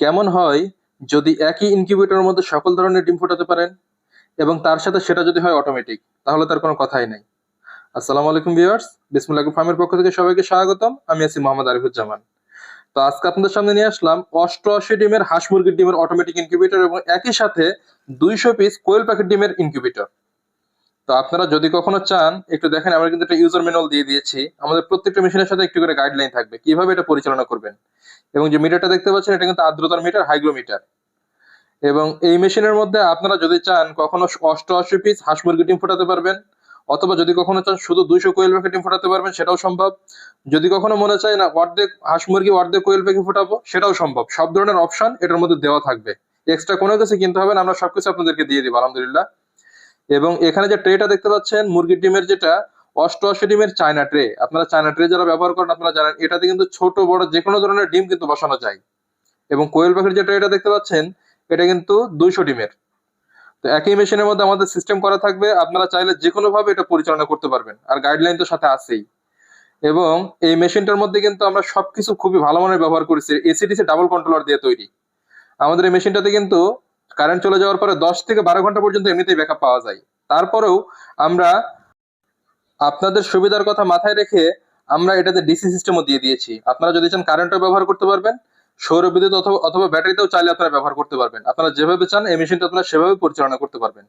কেমন হয় যদি একই ইনকিউবেটরের মধ্যে সকল ধরনের ডিম ফোটাতে পারেন? এবং তার সাথে সেটা যদি হয় অটোমেটিক তাহলে তার কোনো কথাই নাই। আসসালামু আলাইকুম ভিউয়ার্স বিসমুল্লাহ ফার্মের পক্ষ থেকে সবাইকে স্বাগতম। আমি আছি মোহাম্মদ আরিফুজ্জামান। তো আজকে আপনাদের সামনে নিয়ে আসলাম অষ্টআশি ডিমের হাঁস মুরগির ডিমের অটোমেটিক ইনকিউবেটর এবং একই সাথে দুইশো পিস কোয়েল পাখির ডিমের ইনকিউবেটর তো আপনারা যদি কখনো চান, একটু দেখেন, আমরা কিন্তু একটা ইউজার ম্যানুয়াল দিয়ে দিয়েছি। আমাদের প্রত্যেকটা মেশিনের সাথে একটু করে গাইডলাইন থাকবে। কীভাবে এটা পরিচালনা করবেন? এবং যে মিটারটা দেখতে পাচ্ছেন, এটা কিন্তু আর্দ্রতার মিটার হাইগ্রোমিটার এবং এই মেশিনের মধ্যে আপনারা যদি চান, কখনো অষ্টআশি পিস হাঁস মুরগি ডিম ফোটাতে পারবেন, অথবা যদি কখনো চান শুধু দুইশো কোয়েল পাখি ডিম ফোটাতে পারবেন, সেটাও সম্ভব। যদি কখনো মনে চায়, না, অর্ধেক হাঁস মুরগি, অর্ধেক কোয়েল পাখি ফোটাবো, সেটাও সম্ভব। সব ধরনের অপশন এটার মধ্যে দেওয়া থাকবে। এক্সট্রা কোনো কিছু কিনতে হবে না, আমরা সবকিছু আপনাদেরকে দিয়ে দিব, আলহামদুলিল্লাহ। এবং এখানে যে ট্রেটা দেখতে পাচ্ছেন, মুরগির ডিমের যেটা, অষ্টআশি ডিমের চায়না ট্রে আপনারা চায়না ট্রে যারা ব্যবহার করেন, আপনারা জানেন, এটাতে কিন্তু ছোট, বড় যে কোনো ধরনের ডিম কিন্তু বসানো যায়। এবং কোয়েল পাখির যে ট্রেটা দেখতে পাচ্ছেন, এটা কিন্তু দুইশো ডিমের। তো একই মেশিনের মধ্যে আমাদের সিস্টেম করা থাকবে, আপনারা চাইলে যে কোনো ভাবে এটা পরিচালনা করতে পারবেন। আর গাইডলাইন তো সাথে আছেই। এবং এই মেশিনটার মধ্যে কিন্তু আমরা সবকিছু খুবই ভালো মানের ব্যবহার করেছি এসিডিসি ডাবল কন্ট্রোলার দিয়ে তৈরি। আমাদের এই মেশিনটাতে কিন্তু কারেন্ট চলে যাওয়ার পরে দশ থেকে বারো ঘণ্টা পর্যন্ত এমনিতেই ব্যাকআপ পাওয়া যায়। তারপরেও আমরা আপনাদের সুবিধার কথা মাথায় রেখে আমরা এটাতে ডিসি সিস্টেমও দিয়ে দিয়েছি। আপনারা যদি চান কারেন্টও ব্যবহার করতে পারবেন, সৌর বিদ্যুৎ অথবা অথবা ব্যাটারিতেও চাইলে আপনারা ব্যবহার করতে পারবেন। আপনারা যেভাবে চান এই মেশিনটা আপনারা সেভাবে পরিচালনা করতে পারবেন।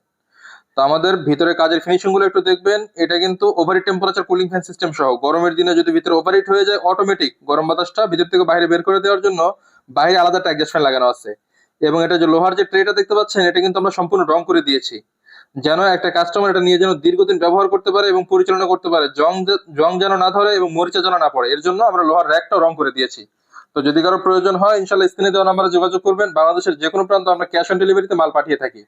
তো আমাদের ভিতরে কাজের ফিনিশিংগুলো একটু দেখবেন। এটা কিন্তু overheat temperature cooling fan system সহ। গরমের দিনে যদি ভিতরে ওভারহিট হয়ে যায় অটোমেটিক গরম বাতাসটা ভিতর থেকে বাইরে বের করে দেওয়ার জন্য বাইরে আলাদা একটা অ্যাডজাস্ট ফ্যান লাগানো আছে। এবং এটা যে লোহার যে ট্রেটা দেখতে পাচ্ছেন, এটা কিন্তু আমরা সম্পূর্ণ রং করে দিয়েছি। যেন একটা কাস্টমার এটা নিয়ে যেন দীর্ঘদিন ব্যবহার করতে পারে এবং পরিচালনা করতে পারে। জং জং যেন না ধরে এবং মরিচা যেন না পড়ে। এর জন্য আমরা লোহার র্যাকটাও রং করে দিয়েছি। তো যদি কারও প্রয়োজন হয় ইনশাল্লাহ স্ক্রিনে দেওয়া নাম্বারে যোগাযোগ করবেন। বাংলাদেশের যে কোনো প্রান্ত আমরা ক্যাশ অন ডেলিভারিতে মাল পাঠিয়ে থাকি।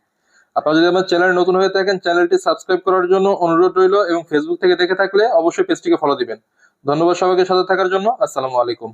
আপনারা যদি আমার চ্যানেল নতুন হয়ে থাকেন চ্যানেলটি সাবস্ক্রাইব করার জন্য অনুরোধ রইল এবং ফেসবুক থেকে দেখে থাকলে অবশ্যই পেজটিকে ফলো দিবেন। ধন্যবাদ সবাইকে সাথে থাকার জন্য। আসসালামু আলাইকুম।